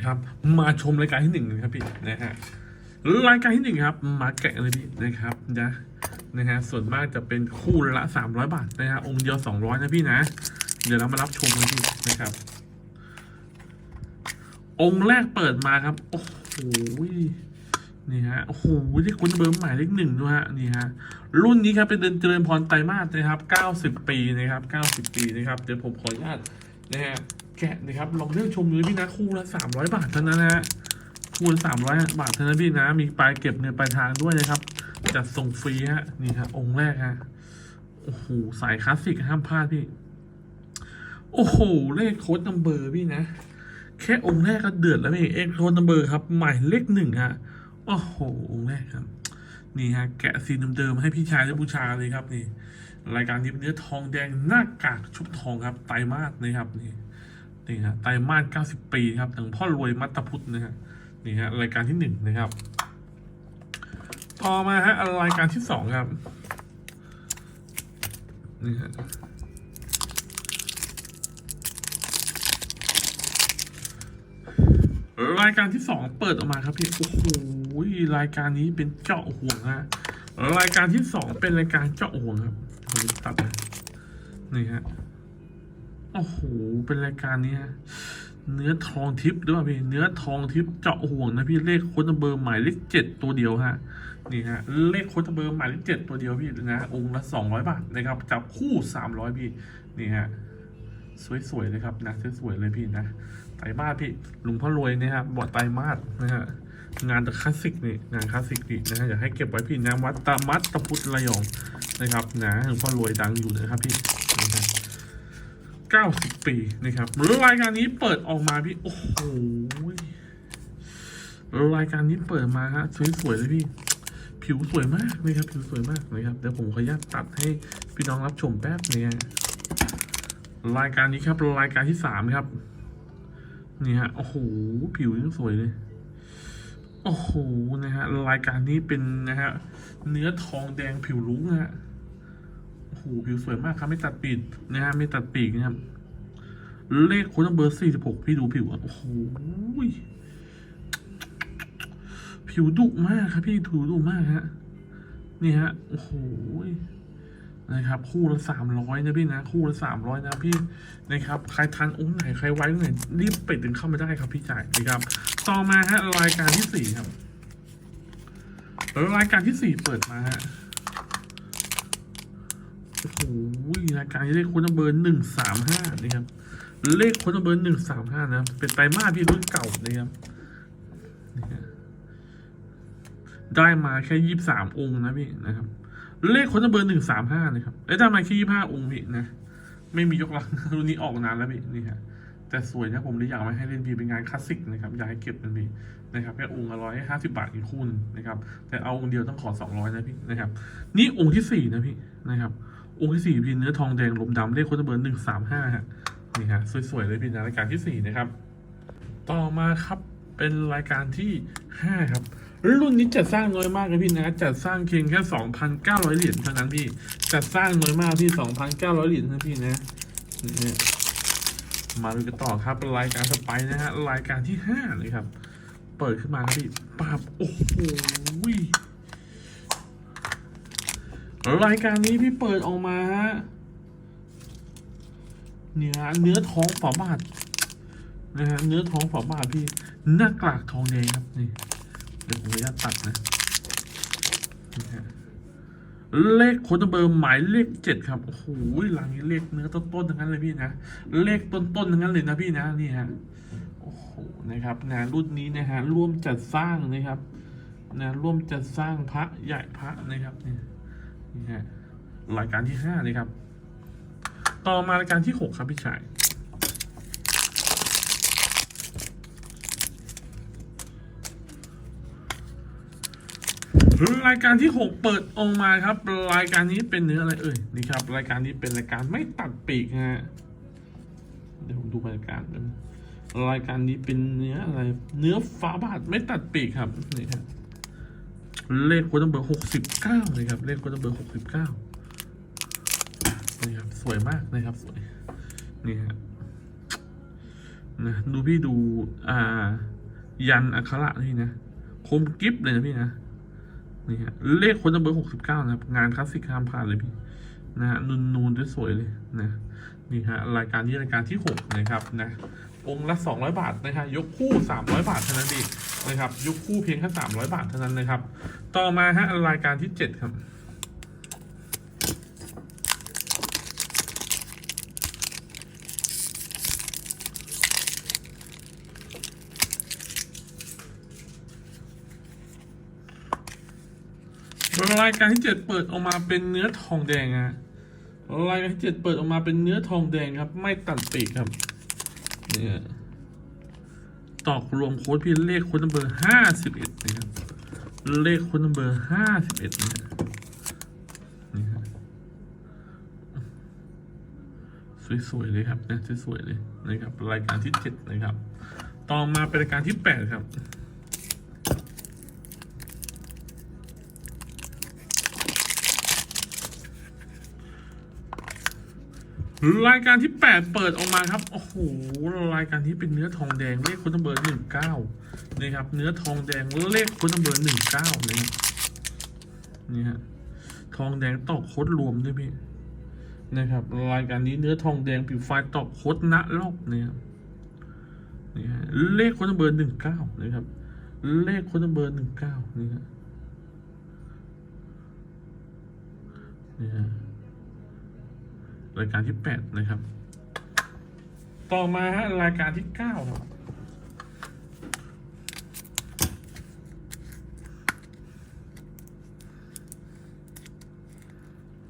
นะครับ มาชมรายการที่หนึ่งนะครับพี่นะฮะรายการที่หนึ่งครับมาแกะเลยพี่นะครับนะนะฮะส่วนมากจะเป็นคู่ละสามร้อยบาทนะฮะองค์เดียวสองร้อยนะพี่นะ เดี๋ยวเรามารับชมกันพี่นะครับ องค์แรกเปิดมาครับ โอ้โหนี่ฮะโอ้โหที่คุณเบอร์หมายเลขหนึ่งด้วยฮะนี่ฮะรุ่นนี้ครับเป็นเดือนเจริญพรไตรมาสนะครับ90ปีนะครับ90ปีนะครับเดี๋ยวผมขออนุญาตนะฮะ แกะนะครับลองเลือกชมดูพี่นะคู่ละ300บาทเท่านั้นนะฮะคู่ละ300บาทเท่านั้นพี่นะ มีปลายเก็บเงินปลายทางด้วยนะครับจัดส่งฟรีฮะนี่ฮะองค์แรกฮะโอ้โหสายคลาสสิกห้ามพลาดพี่ โอ้โหเลขโค้ดนัมเบอร์พี่นะ แค่องค์แรกก็เดือดแล้วพี่เอ็กโค้ดนัมเบอร์ครับหมายเลขหนึ่งฮะโอ้โหองค์แรกครับ นี่ฮะแกะซีนเดิมๆให้พี่ชายได้บูชาเลยครับนี่รายการนี้เป็นเนื้อทองแดงหน้ากากชุบทองครับไตรมาสนะครับนี่ นี่ฮะไตรมาส90ปีครับถึงพ่อรวยมัตตพุทธนะฮะนี่ฮะรายการที่หนึ่งนะครับ ต่อมาฮะรายการที่สองครับนี่ฮะรายการที่สองเปิดออกมาครับพี่โอ้โหรายการนี้เป็นเจาะห่วงฮะรายการที่สองเป็นรายการเจาะห่วงครับผมตัดนะนี่ฮะ อ้โห เป็นรายการนี้ฮะเนื้อทองทิพย์หรือเปล่าพี่ เนื้อทองทิพย์เจาะห่วงนะพี่ เลขค้ดเบอร์หมายเลขเจ็ดตัวเดียวฮะ นี่ฮะ เลขค้ดเบอร์หมายเลขเจ็ดตัวเดียวพี่นะ องค์ละสองร้อยบาทนะครับ จับคู่สามร้อยพี่ นี่ฮะ สวยๆเลยครับนะ สวยๆเลยพี่นะ ไตรมาสพี่หลุงพ่อรวยเนี่ยครับบอดไตรมาสนะฮะงานคลาสสิกนี่งานคลาสสิกนี่นะฮะอยากให้เก็บไว้พี่นะวัดตามัดตะพุทธระยองนะครับนะหลวงพ่อรวยดังอยู่นะครับพี่ นะฮะเก้าสิบปีนะครับรายการนี้เปิดออกมาพี่ โอ้โหรายการนี้เปิดมาฮะสวยๆเลยพี่ ผิวสวยมากนะครับ ผิวสวยมากนะครับ เดี๋ยวผมขออนุญาตตัดให้พี่น้องรับชมแป๊บนึงฮะรายการนี้ครับรายการที่สามครับ นี่ฮะ โอ้โห ผิวยังสวยเลย โอ้โห นะฮะ รายการนี้เป็นนะฮะ เนื้อทองแดงผิวลุ้งฮะ โอ้โหผิวสวยมากครับ ไม่ตัดปีกนะฮะไม่ตัดปีกนะครับ เลขคนเบอร์สี่สิบหกพี่ดูผิวอะโอ้โหผิวดุมากครับพี่ผิวดุมากฮะนี่ฮะโอ้โหนะครับ คู่ละสามร้อยนะพี่นะคู่ละสามร้อยนะพี่นะครับ ใครทันองค์ไหนใครไว้ตรงไหนรีบไปถึงเข้ามาได้ครับพี่จ่ายนะครับ ต่อมาฮะรายการที่สี่ครับรายการที่สี่เปิดมาฮะ โอ้โหรายการนี้เลขค้นเบอร์หนึ่งสามห้านะครับ เลขค้นเบอร์หนึ่งสามห้านะเป็นไตรมาสพี่รุ่นเก่านะครับ ได้มาแค่ยี่สิบสามองค์นะพี่นะครับ เลขค้นเบอร์หนึ่งสามห้านะครับไอ้ได้มาแค่ยี่ห้าองค์พี่นะ ไม่มียกหลังรุ่นนี้ออกนานแล้วพี่นี่ฮะแต่สวยนะผมเลยอยากมาให้เล่นพี่เป็นงานคลาสสิกนะครับอยากให้เก็บมันพี่นะครับแค่องค์ละร้อยห้าสิบาทอีกคู่หนึงนะครับ แต่เอาองค์เดียวต้องขอสองร้อยนะพี่นะครับ นี่องค์ที่สี่นะพี่นะครับ องค์ที่สี่พี่เนื้อทองแดงลมดำเลขคนเบอร์หนึ่งสามห้าฮะนี่ฮะสวยๆเลยพี่นะรายการที่สี่นะครับ ต่อมาครับเป็นรายการที่ห้าครับรุ่นนี้จัดสร้างน้อยมากเลยพี่นะจัดสร้างเพียงแค่สองพันเก้าร้อยเหรียญเท่านั้นพี่ จัดสร้างน้อยมากพี่สองพันเก้าร้อยเหรียญนะพี่นะนี่มาดูกันต่อครับรายการสไปนะฮะรายการที่ห้าเลยครับ เปิดขึ้นมาครับพี่ปาบโอ้โห รายการนี้พี่เปิดออกมาฮะเนี่ยเนื้อท้องฝาบาทนะฮะเนื้อท้องฝาบาทพี่หน้ากากทองแดงครับนี่เดี๋ยวผมขออนุญาตตัดนะนี่ฮะเลขโค้ดเบอร์หมายเลขเจ็ดครับโอ้โหหลังนี้เลขเนื้อต้นๆทั้งนั้นเลยพี่นะเลขต้นๆทั้งนั้นเลยนะพี่นะนี่ฮะโอ้โหนะครับนะรุ่นนี้นะฮะร่วมจัดสร้างนะครับนะร่วมจัดสร้างพระใหญ่พระนะครับนี่ นี่ฮะรายการที่ห้าเลยครับ ต่อมารายการที่หกครับพี่ชายรายการที่หกเปิดออกมาครับ รายการนี้เป็นเนื้ออะไรเอ่ยนี่ครับ รายการนี้เป็นรายการไม่ตัดปีกฮะเดี๋ยวผมดูรายการนึงรายการนี้เป็นเนื้ออะไร เนื้อฟ้าบาทไม่ตัดปีกครับนี่ครับ เลขคนเบอร์หกสิบเก้าเลยครับเลขคนเบอร์หกสิบเก้านี่ครับสวยมากนะครับสวยนี่ฮะนะดูพี่ดูอ่า ยันอักขระนี่นะคมกิฟเลยนะพี่นะนี่ฮะเลขคนเบอร์หกสิบเก้านะครับ งานคลาสสิกห้ามพลาดเลยพี่นะฮะนูนนูนๆสวยเลยนะนี่ฮะรายการนี้รายการที่หกนะครับนะองค์ละสองร้อยบาทนะครับยกคู่สามร้อยบาทเท่านั้นเองนะครับยกคู่เพียงแค่สามร้อยบาทเท่านั้นนะครับ ต่อมาฮะรายการที่เจ็ดครับ รายการที่เจ็ดเปิดออกมาเป็นเนื้อทองแดงฮะรายการที่เจ็ดเปิดออกมาเป็นเนื้อทองแดงครับ ไม่ตัดปีกครับเนี่ยตอกรวมโค้ดพี่เลขโค้ดนัมเบอร์ห้าสิบเอ็ดนะครับ เลขค้ดนัมเบอร์ห้าสิบเอ็ดเนี่ยนี่ฮะสวยๆเลยครับนะสวยๆเลยนะครับรายการที่เจ็ดนะครับ ต่อมาเป็นรายการที่แปดครับรายการที่แปดเปิดออกมาครับ โอ้โห รายการที่เป็นเนื้อทองแดงเลขคุณเบอร์หนึ่งเก้า นี่ครับ เนื้อทองแดงเลขคุณเบอร์หนึ่งเก้านะครับนี่ฮะทองแดงตอกโคตรวมด้วยพี่นะครับรายการนี้เนื้อทองแดงผิวไฟตอกโคตรณรอบเนี่ยครับนี่ฮะเลขคุณเบอร์หนึ่งเก้านะครับ เลขคุณเบอร์หนึ่งเก้านี่ฮะนี่ฮะรายการที่แปดนะครับ ต่อมาฮะรายการที่เก้าครับ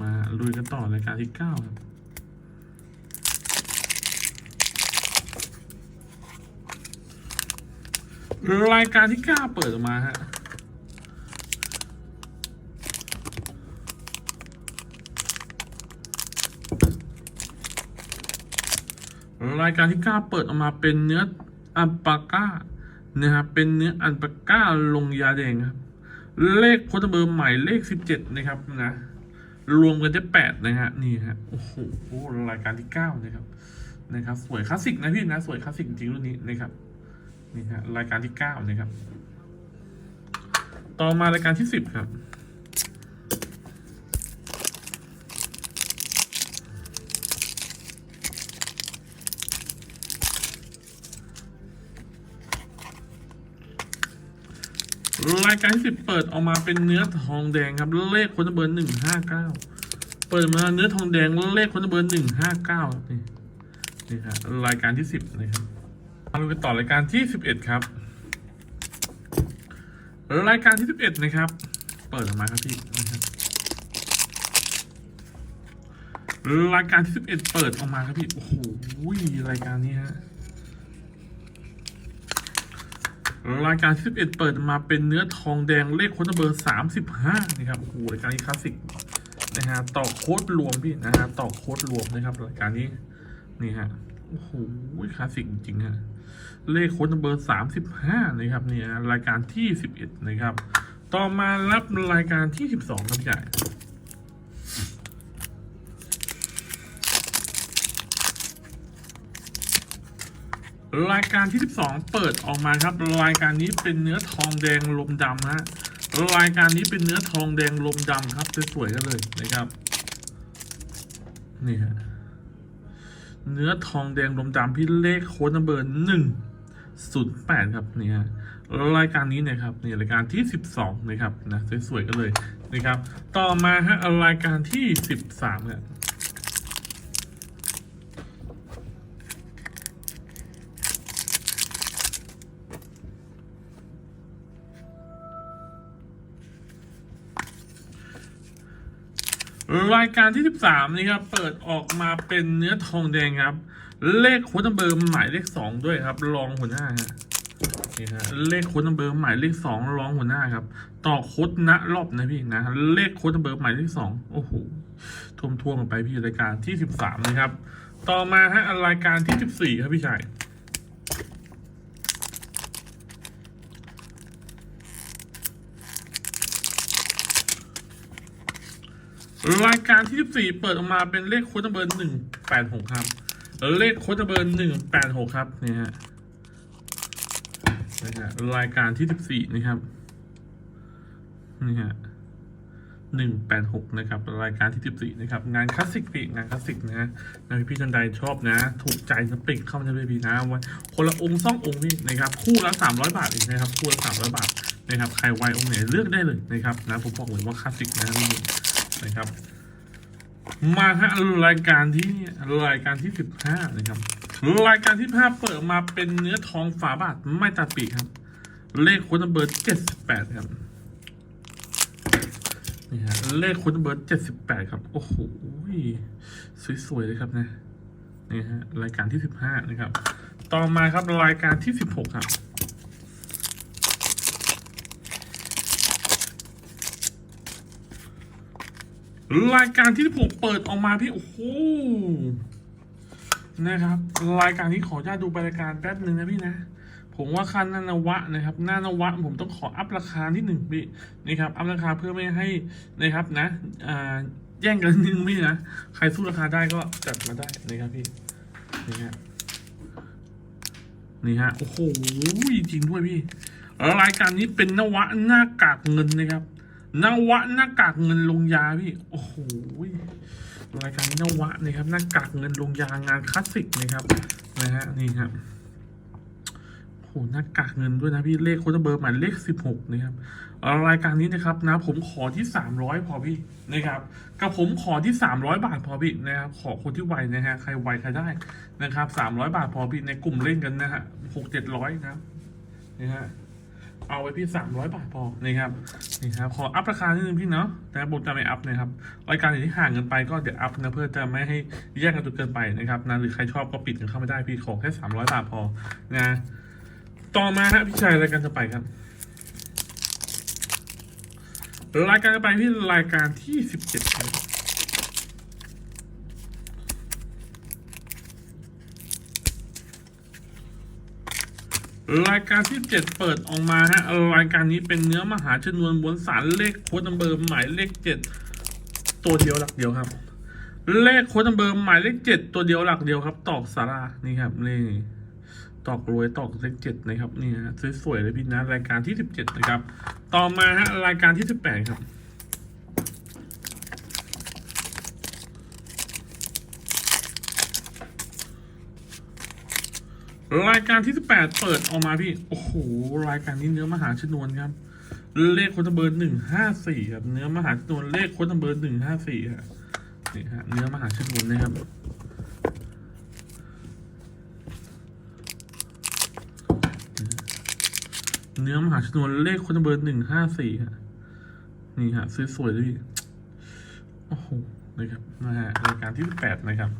มาลุยกันต่อรายการที่เก้าครับรายการที่เก้าเปิดออกมาฮะรายการที่เก้าเปิดออกมาเป็นเนื้ออัลปาก้านะครับเป็นเนื้ออัลปาก้าลงยาแดงครับ เลขโค้ดเบอร์ใหม่เลขสิบเจ็ดนะครับนะ รวมกันได้แปดนะฮะนี่ฮะโอ้โหรายการที่เก้านะครับนะครับสวยคลาสสิกนะพี่นะสวยคลาสสิกจริงรุ่นนี้นะครับนี่ฮะรายการที่เก้านะครับ ต่อมารายการที่สิบครับ รายการที่สิบเปิดออกมาเป็นเนื้อทองแดงครับ เลขคนเบอร์หนึ่งห้าเก้าเปิดมาเนื้อทองแดงเลขคนเบอร์หนึ่งห้าเก้านี่นี่ครับรายการที่สิบนะครับมาดูกันต่อรายการที่สิบเอ็ดครับ รายการที่สิบเอ็ดนะครับ เปิดออกมาครับพี่นะครับรายการที่สิบเอ็ดเปิดออกมาครับพี่โอ้โหรายการนี้ฮะ รายการที่11เปิดมาเป็นเนื้อทองแดงเลขโค้ดเบอร์ 35นะครับโอ้โหรายการนี้คลาสสิกนะฮะต่อโค้ดรวมพี่นะฮะต่อโค้ดรวมนะครับรายการนี้นี่ฮะโอ้โหคลาสสิกจริงฮะเลขโค้ดเบอร์35นะครับเนี่ยรายการที่ 11นะครับต่อมารับรายการที่ 12ครับพี่ใหญ่ รายการที่ 12 เปิดออกมาครับ รายการนี้เป็นเนื้อทองแดงลมดำฮะรายการนี้เป็นเนื้อทองแดงลมดำครับสวยๆกันเลยนะครับนี่ฮะเนื้อทองแดงลมดำพี่เลขโค้ดนัมเบอร์หนึ่งศูนย์แปดครับนี่ฮะรายการนี้นะครับนี่รายการที่ 12นะครับนะสวยๆกันเลยนะครับ ต่อมาฮะรายการที่ 13ครับ รายการที่ 13 นี่ครับ เปิดออกมาเป็นเนื้อทองแดงครับ เลขโค้ดนัมเบอร์หมายเลขสองด้วยครับ รองหัวหน้าฮะนี่ฮะเลขโค้ดนัมเบอร์หมายเลขสองรองหัวหน้าครับ ต่อโค้ดณรอบนะพี่นะ เลขโค้ดนัมเบอร์หมายเลขสองโอ้โหท่วมทวมไปพี่รายการที่13นะครับ ต่อมาฮะรายการที่14ครับพี่ชาย รายการที่ 14 เปิดออกมาเป็นเลขโค้ดนัมเบอร์ 186 ครับ เลขโค้ดเบอร์หนึ่งแปดหกครับนี่ฮะรายการที่สิบสี่นะครับ นี่ฮะหนึ่งแปดหกนะครับ รายการที่สิบสี่นะครับ งานคลาสสิกปีงานคลาสสิกนะนะพี่ๆท่านใดชอบนะ ถูกใจนะปิกเข้ามาในเวทีนะวันคนละองค์สององค์พี่นะครับ คู่ละสามร้อยบาทเองนะครับ คู่ละสามร้อยบาทนะครับ ใครไวองค์ไหนเลือกได้เลยนะครับนะ ผมบอกเลยว่าคลาสสิกนะพี่ นะครับ มาฮะรายการที่รายการที่สิบห้านะครับ รายการที่ห้าเปิดมาเป็นเนื้อทองฝาบาทไม่ตัดปีกครับ เลขคุณเบอร์เจ็ดสิบแปดครับนี่ฮะเลขคุณเบอร์เจ็ดสิบแปดครับ โอ้โหสวยๆเลยครับนะนี่ฮะรายการที่สิบห้านะครับ ต่อมาครับรายการที่สิบหกครับ รายการที่ผมเปิดออกมาพี่โอ้โหนะครับ รายการนี้ขออนุญาตดูรายการแป๊บหนึ่งนะพี่นะ ผมว่าค่าหนานวะนะครับน้านวะ ผมต้องขออัพราคาที่หนึ่งพี่นี่ครับอัพราคาเพื่อไม่ให้นะครับนะอ่าแย่งกันนิดนึงพี่นะใครสู้ราคาได้ก็จัดมาได้นะครับพี่นี่ฮะนี่ฮะโอ้โหจริงด้วยพี่รายการนี้เป็นนวะหน้ากากเงินนะครับ นวะหน้ากากเงินลงยาพี่ โอ้โหรายการนวะนะครับหน้ากากเงินลงยางานคลาสสิกนะครับนะฮะนี่ครับโอ้หหน้ากากเงินด้วยนะพี่เลขโค้ดเบอร์หมายเลขสิบหกนะครับรายการนี้นะครับนะผมขอที่สามร้อยพอพี่นะครับกับผมขอที่สามร้อยบาทพอพี่นะครับขอคนที่ไวนะฮะใครไวใครได้นะครับสามร้อยบาทพอพี่ในกลุ่มเล่นกันนะฮะหกเจ็ดร้อยนะครับนะฮะ เอาไว้พี่สามร้อยบาทพอนี่ครับนี่ครับขออัพราคานิดนึงพี่เนาะแต่ผมจะไม่อัพนะครับรายการไหนที่ห่างกันไปก็เดี๋ยวอัพนะเพื่อจะไม่ให้แยกกันจนเกินไปนะครับนะหรือใครชอบก็ปิดกันเข้าไม่ได้พี่ขอแค่สามร้อยบาทพอนะต่อมาฮะพี่ชายรายการจะไปครับรายการจะไปที่รายการที่สิบเจ็ดครับ รายการที่เจ็ดเปิดออกมาฮะรายการนี้เป็นเนื้อมหาชนวนบนสารเลขโค้ดนัมเบอร์หมายเลขเจ็ดตัวเดียวหลักเดียวครับ เลขโค้ดนัมเบอร์หมายเลขเจ็ดตัวเดียวหลักเดียวครับ ตอกสารานี่ครับนี่ตอกรวยตอกเลขเจ็ดนะครับนี่ฮะสวยๆเลยพี่นะรายการที่สิบเจ็ดนะครับ ต่อมาฮะรายการที่สิบแปดครับ รายการที่สิบแปดเปิดออกมาพี่ โอ้โห รายการนี้เนื้อมหาชนวนครับ เลขคนเบอร์หนึ่งห้าสี่ครับ เนื้อมหาชนวนเลขคนเบอร์หนึ่งห้าสี่ครับนี่ฮะ เนื้อมหาชนวนนะครับเนื้อมหาชนวนเลขคนเบอร์หนึ่งห้าสี่ฮะ นี่ฮะสวยๆเลยพี่โอ้โห นะครับนะฮะรายการที่สิบแปดนะครับ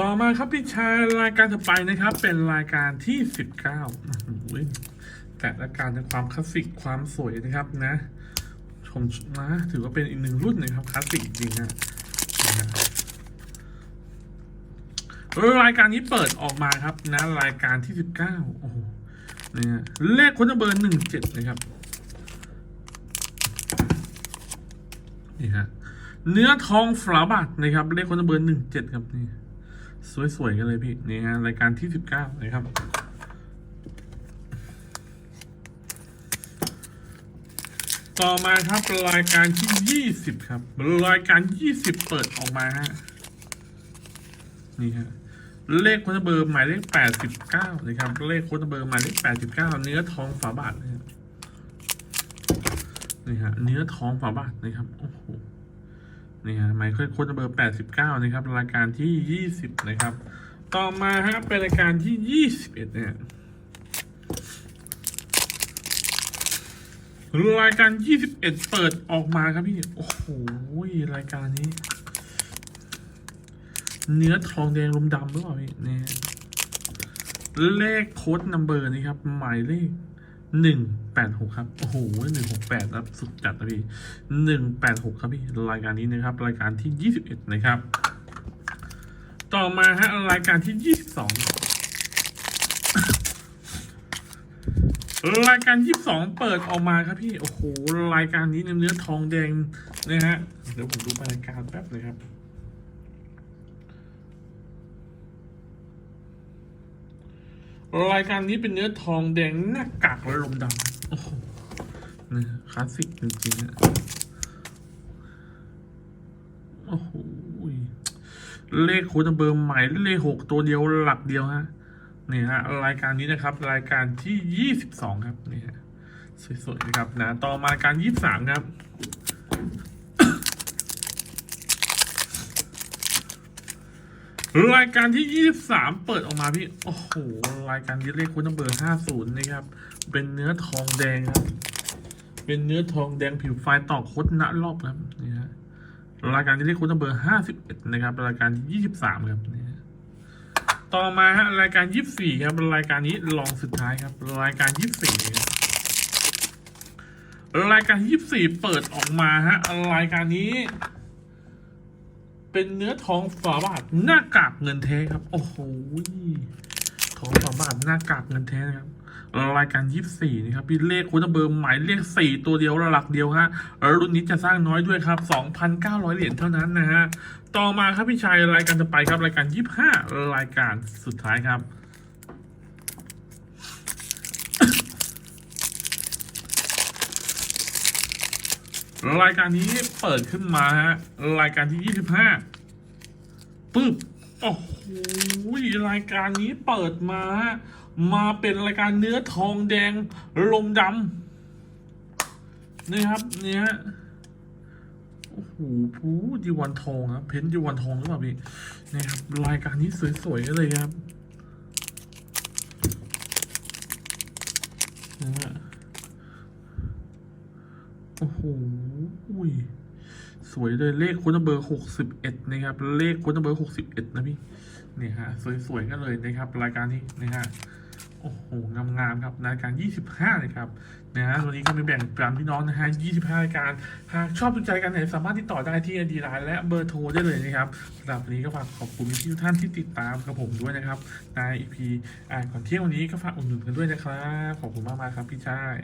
ต่อมาครับพี่ชายรายการต่อไปนะครับ เป็นรายการที่สิบเก้าแต่รายการในความคลาสสิกความสวยนะครับนะชมนะถือว่าเป็นอีกหนึ่งรุ่นนะครับคลาสสิกจริงนะรายการนี้เปิดออกมาครับนะรายการที่สิบเก้าโอ้โหเนี่ฮะเลขคนเบอร์หนึ่งเจ็ดนะครับนี่ฮะเนื้อทองฝาบาทนะครับเลขคนเบอร์หนึ่งเจ็ดครับนี่ สวยๆกันเลยพี่ นี่ฮะรายการที่สิบเก้านะครับ ต่อมาครับรายการที่ยี่สิบครับ รายการยี่สิบเปิดออกมาฮะนี่ฮะเลขโคนเบอร์หมายเลขแปดสิบเก้านะครับ เลขโคนเบอร์หมายเลขแปดสิบเก้าเนื้อทองฝาบาทนะครับนี่ฮะเนื้อทองฝาบาทนะครับโอ้โห นี่ฮะไมเคิลโค้ดเบอร์ 89 นะครับ รายการที่ 20 นะครับ ต่อมาฮะเป็นรายการที่ 21 เนี่ยรายการ 21 เปิดออกมาครับพี่ โอ้โห รายการนี้ เนื้อทองแดงลมดำหรือเปล่าพี่เนี่ยเลขโค้ดนัมเบอร์นี่ครับ หมายเลข หนึ่งแปดหกครับ โอ้โหหนึ่งหกแปดครับสุดจัดนะพี่หนึ่งแปดหกครับพี่รายการนี้นะครับ รายการที่ยี่สิบเอ็ดนะครับ ต่อมาฮะรายการที่ยี่สิบสองรายการยี่สิบสองเปิดออกมาครับพี่ โอ้โห รายการนี้เนื้อทองแดงนะฮะ เดี๋ยวผมดูรายการแป๊บเลยครับ รายการนี้เป็นเนื้อทองแดงหน้ากากลมดำโอ้โหนี่คลาสสิกจริงๆอะโอ้โหเลขโค้ดเบอร์ใหม่เลขหกตัวเดียวหลักเดียวฮะนี่ฮะรายการนี้นะครับ รายการที่ยี่สิบสองครับนี่ฮะสวยๆนะครับนะต่อมาการยี่สิบสามครับ รายการที่ 23 เปิดออกมาพี่ โอ้โห รายการนี้เลขคุณเบอร์ 50 นะครับ เป็นเนื้อทองแดงครับ เป็นเนื้อทองแดงผิวไฟต่อคดณรอบครับนี่ฮะรายการที่เลขคุณเบอร์ 51 นะครับ รายการที่ 23 ครับนี่ต่อมาฮะรายการ 24 ครับ รายการนี้ลองสุดท้ายครับ รายการ 24ครับรายการ 24 เปิดออกมาฮะ รายการนี้ เป็นเนื้อทองฝาบาทหน้ากากเงินแท้ครับ โอ้โหทองฝาบาทหน้ากากเงินแท้นะครับรายการยี่สี่นะครับพี่เลขคุณเบอร์หมายเลขสี่ตัวเดียวหลักเดียวฮะรุ่นนี้จะสร้างน้อยด้วยครับสองพันเก้าร้อยเหรียญเท่านั้นนะฮะ ต่อมาครับพี่ชายรายการจะไปครับรายการยี่ห้ารายการสุดท้ายครับ รายการนี้เปิดขึ้นมาฮะ รายการที่ยี่สิบห้าปึ๊บโอ้โหรายการนี้เปิดมาฮะมาเป็นรายการเนื้อทองแดงลมดำนี่ครับเนี่ยฮะโอ้โหผูดีวันทองครับ เพ้นดีวันทองหรือเปล่าพี่นี่ครับรายการนี้สวยๆเลยครับนะฮะ โอ้โหอุ้ยสวยเลยเลขคุณเบอร์หกสิบเอ็ดนะครับ เลขคุณเบอร์หกสิบเอ็ดนะพี่เนี่ยฮะสวยๆกันเลยนะครับ รายการนี้นะฮะโอ้โหงามๆครับรายการยี่สิบห้าเลยครับนะฮะวันนี้ก็มีแบ่งปันพี่น้องนะฮะยี่สิบห้ารายการหากชอบสนใจกันไหนสามารถติดต่อได้ที่ไอดีไลน์และเบอร์โทรได้เลยนะครับสำหรับวันนี้ก็ฝากขอบคุณทุกท่านที่ติดตามกับผมด้วยนะครับในอีพีอ่านก่อนเที่ยงวันนี้ก็ฝากอุดหนุนกันด้วยนะครับ ขอบคุณมากๆครับพี่ชาย